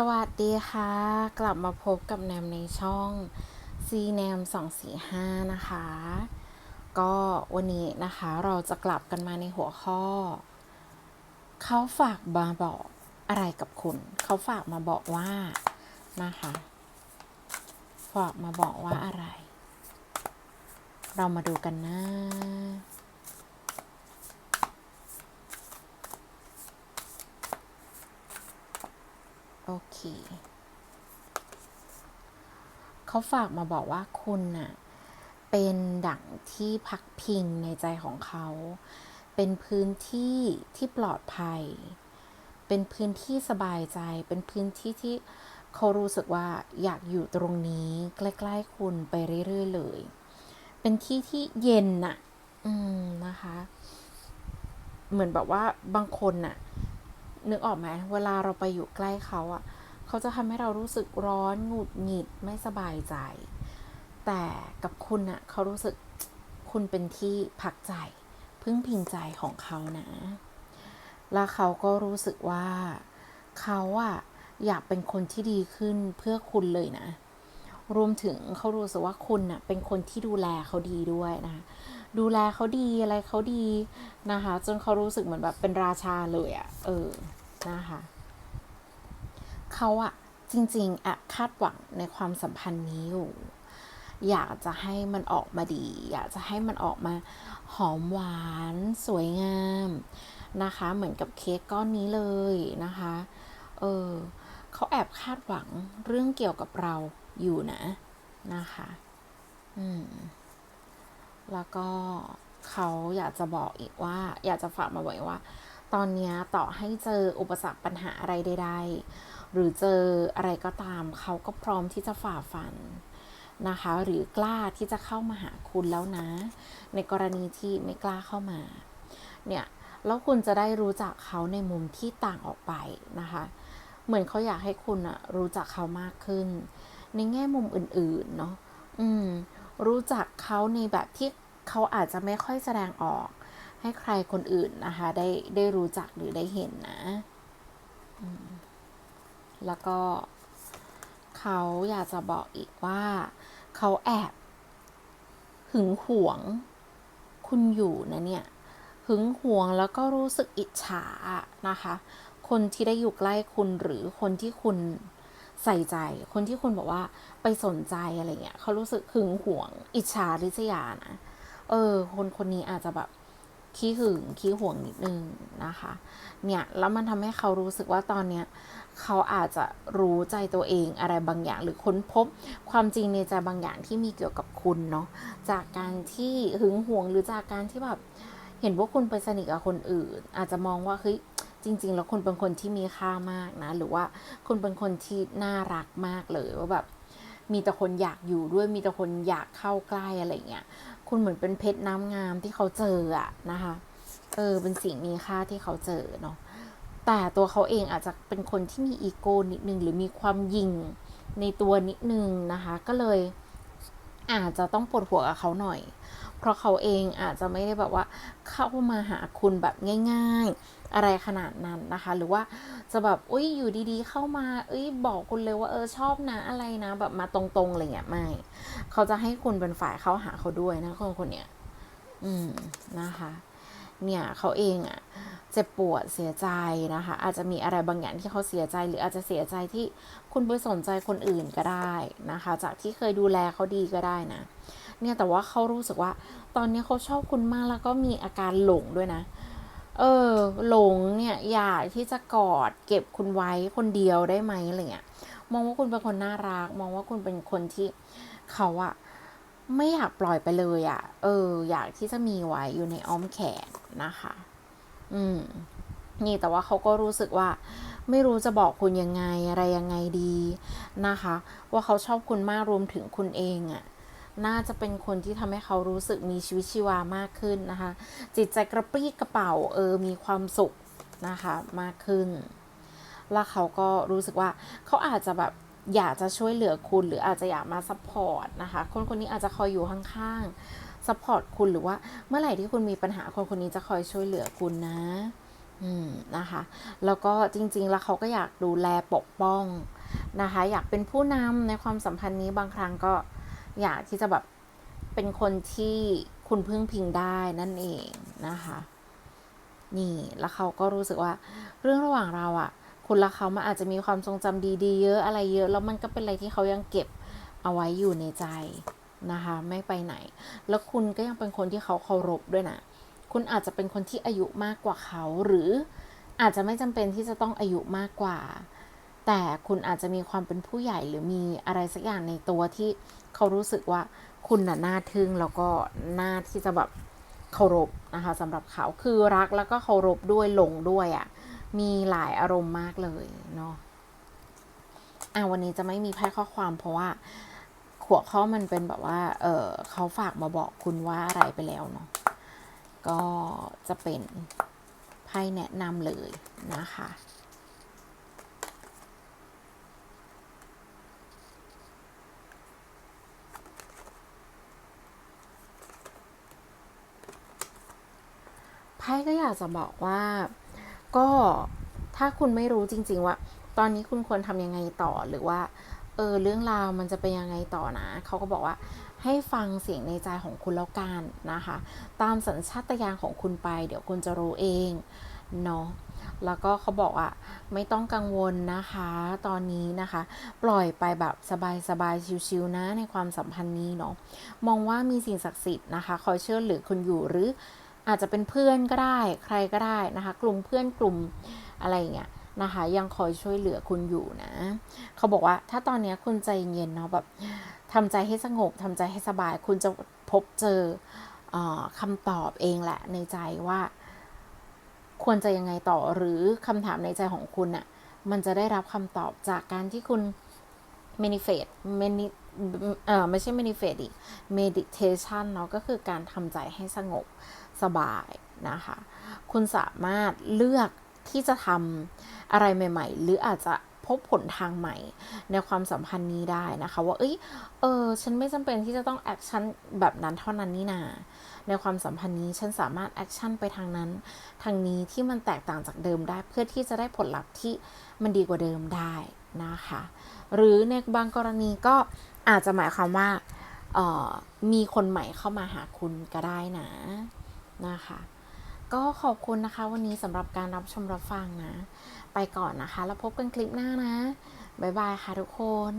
สวัสดีค่ะ กลับมาพบกับแนมในช่อง C แนม245 นะคะ ก็วันนี้นะคะเราจะกลับกันมาในหัวข้อ เขาฝากมาบอกอะไรกับคุณ เขาฝากมาบอกว่านะคะ ฝากมาบอกว่าอะไร เรามาดูกันนะ โอเคเขาฝากมาบอกว่าคุณน่ะ เป็นดั่งที่พักพิงในใจของเขา เป็นพื้นที่ที่ปลอดภัย เป็นพื้นที่สบายใจ เป็นพื้นที่ที่เขารู้สึกว่าอยากอยู่ตรงนี้ ใกล้ ๆ คุณไปเรื่อย ๆ เลย เป็นที่ที่เย็นน่ะ อืมนะคะ เหมือนแบบว่าบางคนน่ะ นึกออกไหมเวลาเราไปอยู่ใกล้เขาอะเขาจะทำให้เรารู้สึกร้อนหงุดหงิดไม่สบายใจ แต่กับคุณอะเขารู้สึกคุณเป็นที่พักใจ พึ่งพิงใจของเขานะ แล้วเขาก็รู้สึกว่าเขาอะอยากเป็นคนที่ดีขึ้นเพื่อคุณเลยนะ รวมถึงเขารู้สึกว่าคุณน่ะเป็นคนที่ดูแลเขาดีด้วยนะดูแลเขาดีอะไรเขาดีนะคะ จนเขารู้สึกเหมือนแบบเป็นราชาเลยอะ่ะเออนะคะเขาอะจริงๆแอบคาดหวังในความสัมพันธ์นี้อยู่อยากจะให้มันออกมาดี อยากจะให้มันออกมาหอมหวานสวยงามนะคะ เหมือนกับเค้กก้อนนี้เลยนะคะ เออ เขาแอบคาดหวังเรื่องเกี่ยวกับเราอยู่นะนะคะ อืม แล้วก็เขาอยากจะบอกอีกว่า อยากจะฝากมาบอกอีกว่า ตอนนี้ต่อให้เจออุปสรรคปัญหาอะไรใดๆ หรือเจออะไรก็ตาม เขาก็พร้อมที่จะฝ่าฟันนะคะ หรือกล้าที่จะเข้ามาหาคุณแล้วนะ ในกรณีที่ไม่กล้าเข้ามา เนี่ย แล้วคุณจะได้รู้จักเขาในมุมที่ต่างออกไปนะคะ เหมือนเขาอยากให้คุณอะรู้จักเขามากขึ้น ในแง่มุมอื่นๆเนาะอืม รู้จักเขาในแบบที่เขาอาจจะไม่ค่อยแสดงออก ให้ใครคนอื่นนะคะ ได้ได้รู้จักหรือได้เห็นนะแล้วก็เขาอยากจะบอกอีกว่าเขาแอบหึงหวงคุณอยู่นะเนี่ย หึงหวงแล้วก็รู้สึกอิจฉานะคะ คนที่ได้อยู่ใกล้คุณหรือคนที่คุณใส่ใจ คนที่คุณบอกว่าไปสนใจอะไรเงี้ยเขารู้สึกหึงหวง อิจฉาริษยานะ เออ คนคนนี้อาจจะแบบขี้หึงขี้หวงนิดนึงนะคะ เนี่ยแล้วมันทำให้เขารู้สึกว่าตอนเนี้ยเขาอาจจะรู้ใจตัวเองอะไรบางอย่าง หรือค้นพบความจริงในใจบางอย่างที่มีเกี่ยวกับคุณเนาะจากการที่หึงหวงหรือจากการที่แบบเห็นว่าคุณไปสนิทกับคนอื่น อาจจะมองว่าเฮ้ย จริง ๆ แล้วคุณเป็นคนที่มีค่ามากนะ หรือว่าคุณเป็นคนที่น่ารักมากเลยว่าแบบมีแต่คนอยากอยู่ด้วยมีแต่คนอยากเข้าใกล้อะไรเงี้ยคุณเหมือนเป็นเพชรน้ำงามที่เขาเจออะนะคะเออเป็นสิ่งมีค่าที่เขาเจอเนาะแต่ตัวเขาเองอาจจะเป็นคนที่มีอีโก้นิดนึงหรือมีความยิ่งในตัวนิดนึงนะคะ ก็เลยอาจจะต้องปวดหัวกับเขาหน่อย เพราะเขาเองอาจจะไม่ได้แบบว่าเข้ามาหาคุณแบบง่าย ๆ อะไรขนาดนั้นนะคะ หรือว่าจะแบบอุ้ยอยู่ดีๆ เข้ามา เอ้ยบอกคุณเลยว่าเออชอบนะอะไรนะแบบมาตรงๆอะไรเงี้ยไม่ เขาจะให้คุณเป็นฝ่ายเข้าหาเขาด้วยนะคนคนเนี้ยอืมนะคะ เนี่ยเขาเองอะ่ะเจ็บปวดเสียใจนะคะ อาจจะมีอะไรบางอย่างที่เขาเสียใจ หรืออาจจะเสียใจที่คุณไปสนใจคนอื่นก็ได้นะคะ จากที่เคยดูแลเขาดีก็ได้นะเนี่ยแต่ว่าเขารู้สึกว่า ตอนนี้เขาชอบคุณมากแล้วก็มีอาการหลงด้วยนะ เออ หลงเนี่ยอยากที่จะกอดเก็บคุณไว้คนเดียวได้ไหมอะไรเงี้ยมองว่าคุณเป็นคนน่ารัก มองว่าคุณเป็นคนที่เขาอะไม่อยากปล่อยไปเลยอะเออ อยากที่จะมีไว้อยู่ในอ้อมแขนนะคะ อืม นี่แต่ว่าเขาก็รู้สึกว่า ไม่รู้จะบอกคุณยังไงอะไรยังไงดีนะคะ ว่าเขาชอบคุณมากรวมถึงคุณเองอะ น่าจะเป็นคนที่ทำให้เขารู้สึกมีชีวิตชีวามากขึ้นนะคะ จิตใจกระปรี้กระเป๋าเออมีความสุขนะคะมากขึ้น แล้วเขาก็รู้สึกว่าเขาอาจจะแบบอยากจะช่วยเหลือคุณหรืออาจจะอยากมาซัพพอร์ตนะคะ คนคนนี้อาจจะคอยอยู่ข้างๆซัพพอร์ตคุณหรือว่าเมื่อไหร่ที่คุณมีปัญหาคนคนนี้จะคอยช่วยเหลือคุณนะอืมนะคะ แล้วก็จริง ๆ แล้วเขาก็อยากดูแลปกป้องนะคะ อยากเป็นผู้นำในความสัมพันธ์นี้บางครั้งก็ อยากที่จะแบบเป็นคนที่คุณพึ่งพิงได้นั่นเองนะคะ นี่แล้วเขาก็รู้สึกว่า เรื่องระหว่างเราอะ่ะ คุณและเขามันอาจจะมีความทรงจำดีๆ เยอะอะไรเยอะ แล้วมันก็เป็นอะไรที่เขายังเก็บเอาไว้อยู่ในใจนะคะ ไม่ไปไหน แล้วคุณก็ยังเป็นคนที่เขาเคารพด้วยนะคุณอาจจะเป็นคนที่อายุมากกว่าเขาหรืออาจจะไม่จำเป็นที่จะต้องอายุมากกว่า แต่คุณอาจจะมีความเป็นผู้ใหญ่หรือมีอะไรสักอย่างในตัวที่เขารู้สึกว่าคุณน่ะน่าทึ่งแล้วก็น่าที่จะแบบเคารพนะคะสำหรับเขาคือรักแล้วก็เคารพด้วยหลงด้วยอะ่ะมีหลายอารมณ์มากเลยเนาะอะวันนี้จะไม่มีไพ่ข้อความเพราะว่าหัวข้อมันเป็นแบบว่า เออเขาฝากมาบอกคุณว่าอะไรไปแล้วเนาะก็จะเป็นไพ่แนะนำเลยนะคะ ไพ่ก็อยากจะบอกว่า ก็ถ้าคุณไม่รู้จริง ๆ ว่า ตอนนี้คุณควรทำยังไงต่อหรือว่า เออเรื่องราวมันจะเป็นยังไงต่อนะเขาก็บอกว่าให้ฟังเสียงในใจของคุณแล้วกันนะคะ ตามสัญชาตญาณของคุณไป เดี๋ยวคุณจะรู้เองเนาะแล้วก็เขาบอกว่าไม่ต้องกังวลนะคะ ตอนนี้นะคะ ปล่อยไปแบบสบายๆชิวๆนะในความสัมพันธ์นี้เนาะมองว่ามีสิ่งศักดิ์สิทธิ์นะคะ คอยเชื่อเหลือคุณอยู่หรือ อาจจะเป็นเพื่อนก็ได้ใครก็ได้นะคะ กลุ่มเพื่อนกลุ่มอะไรอย่างเงี้ยนะคะ ยังคอยช่วยเหลือคุณอยู่นะ เขาบอกว่าถ้าตอนนี้คุณใจเย็นเนาะแบบทำใจให้สงบทำใจให้สบาย คุณจะพบเจออคำตอบเองแหละในใจว่า ควรจะยังไงต่อหรือคำถามในใจของคุณน่ะมันจะได้รับคำตอบจากการที่คุณ manifest mani เอ่อไม่ใช่ manifest ดิ meditation เนาะก็คือการทำใจให้สงบ สบายนะคะ คุณสามารถเลือกที่จะทำอะไรใหม่ ๆ หรืออาจจะพบผลทางใหม่ในความสัมพันธ์นี้ได้นะคะ ว่า เอ้ย เออ ฉันไม่จำเป็นที่จะต้องแอคชั่นแบบนั้นเท่านั้นนี่นา ในความสัมพันธ์นี้ฉันสามารถแอคชั่นไปทางนั้น ทางนี้ที่มันแตกต่างจากเดิมได้ เพื่อที่จะได้ผลลัพธ์ที่มันดีกว่าเดิมได้นะคะ หรือในบางกรณีก็อาจจะหมายความว่าออมีคนใหม่เข้ามาหาคุณก็ได้นะ นะคะ ก็ขอบคุณนะคะวันนี้สำหรับการรับชมรับฟังนะ ไปก่อนนะคะ แล้วพบกันคลิปหน้านะ บ๊ายบายค่ะทุกคน